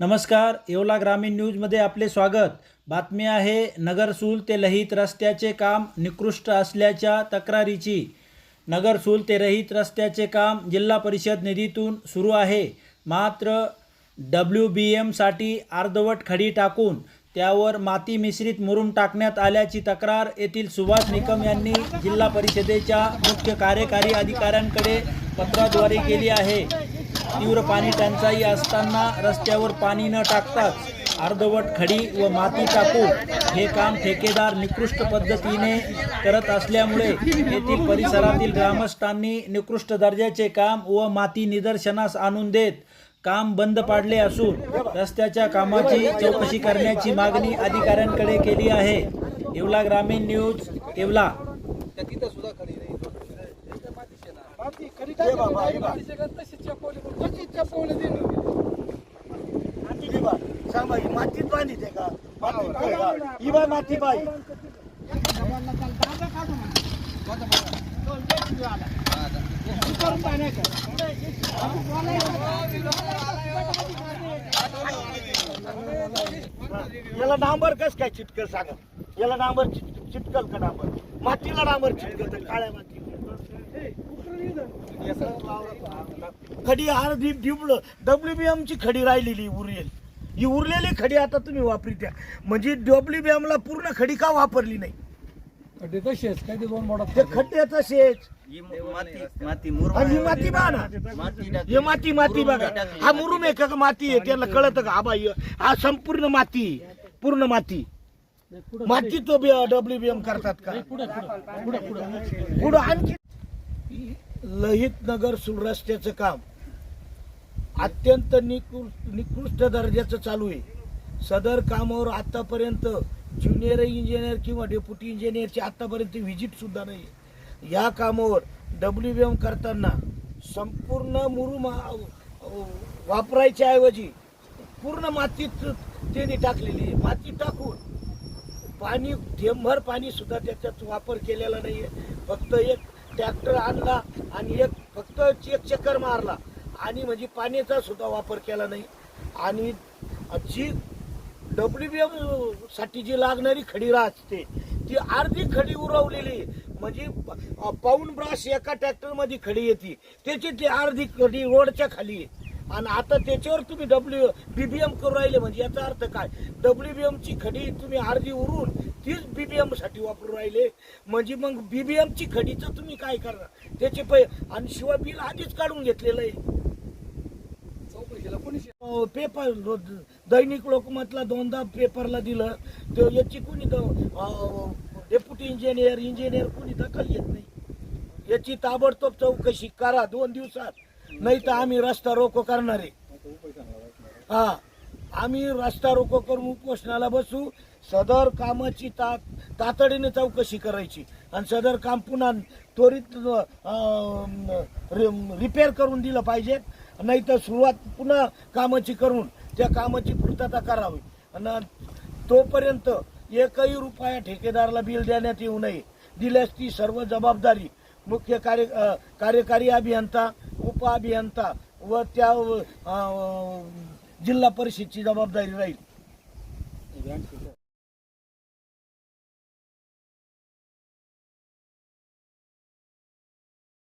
नमस्कार येवला ग्रामीण न्यूजमध्ये आपले स्वागत. बातमी आहे नगरसूल ते लहित रस्त्याचे काम निकृष्ट असल्याच्या तक्रारीची. नगरसूल ते रहित रस्त्याचे काम जिल्हा परिषद निधीतून सुरू आहे. मात्र डब्ल्यू बी एमसाठी अर्धवट खडी टाकून त्यावर माती मिश्रित मुरुम टाकण्यात आल्याची तक्रार येथील सुभाष निकम यांनी जिल्हा परिषदेच्या मुख्य कार्यकारी अधिकाऱ्यांकडे पत्राद्वारे केली आहे. तीव्र पाणी टंचाई असताना रस्त्यावर पाणी न टाकताच अर्धवट खडी व माती टाकून हे काम ठेकेदार निकृष्ट पद्धतीने करत असल्यामुळे येथील परिसरातील ग्रामस्थांनी निकृष्ट दर्जाचे काम व माती निदर्शनास आणून देत काम बंद पाडले असून रस्त्याच्या कामाची चौकशी करण्याची मागणी अधिकाऱ्यांकडे केली आहे. येवला ग्रामीण न्यूज येवला. चपवली बा. सांग ही मातीत का? मातीत आहे का? ही बा माती बाई. याला डांबर कस काय चिटकल सांगा? याला डांबर चिट- चिटकल का डांबर? मातीला डांबर चिटकल काळ्या माती खडी हार डिबड डब्ल्यू बी एमची खडी राहिलेली उरलेली. ही उरलेली खडी आता तुम्ही वापरी त्या. म्हणजे डब्ल्यू बी ला पूर्ण खडी का वापरली नाही? खड्डे तसेच काय ते दोन मोडा ते खड्डे तसेच माती माती मुरम आणि ही माती बघा ना. हे माती माती बघा. हा मुरुम आहे का माती आहे. त्याला कळत का? हा बाई हा संपूर्ण माती पूर्ण माती. माती तो डब्ल्यू बी एम करतात का? पुढं आणखी लहित नगर सुरस्त्याचं काम. अत्यंत निकृ- निकृष्ट दर्जाचं चालू आहे. सदर कामावर आतापर्यंत ज्युनियर इंजिनियर किंवा डेप्युटी इंजिनियरची आतापर्यंत व्हिजिट सुद्धा नाही या कामावर डब्ल्यू बी एम करताना संपूर्ण मुरुम वापरायच्या ऐवजी पूर्ण मातीत त्यांनी टाकलेली आहे. माती टाकून पाणी थेंभर पाणी सुद्धा त्याच्यात वापर केलेला नाही आहे फक्त एक ट्रॅक्टर आणला आणि एक फक्त एक चक्कर मारला. आणि म्हणजे पाण्याचा सुद्धा वापर केला नाही. आणि जी डब्ल्यू बी एमसाठी जी लागणारी खडी असते ती अर्धी खडी उरवलेली. आहे. म्हणजे पाऊन पाऊण ब्रास एका ट्रॅक्टरमध्ये खडी येते. त्याची ती अर्धी खडी रोडच्या खाली आहे आणि आता त्याच्यावर तुम्ही डब्ल्यू बीबीएम करू राहिले म्हणजे याचा अर्थ काय? डब्ल्यू बी ची खडी तुम्ही अर्धी उरून तीच बीबीएमसाठी वापरू राहिले. म्हणजे मग बीबीएम ची खडीचं तुम्ही काय करणार? त्याचे पै आणि शिवाय बिल आधीच काढून घेतलेलं आहे. पेपर दैनिक लोकमतला दोनदा पेपरला दिलं. तर याची कोणी डेप्युटी इंजिनियर इंजिनियर कोणी दखल घेत नाही. याची ताबडतोब चौकशी करा दोन दिवसात. नाही तर आम्ही रस्ता रोको करणार. आहे हा आम्ही रस्ता रोको करून उपोषणाला बसू. सदर कामाची ता तातडीने चौकशी करायची. आणि सदर काम पुन्हा त्वरित रि- रिपेअर करून दिलं पाहिजे. नाही तर सुरुवात पुन्हा कामाची करून त्या कामाची पूर्तता करावी. आणि तोपर्यंत एकही रुपया ठेकेदाराला बिल देण्यात येऊ नये. दिल्यास ती सर्व जबाबदारी मुख्य कार्य कार्यकारी अभियंता उपअभियंता व त्या जिल्हा परिषदची जबाबदारी राहील.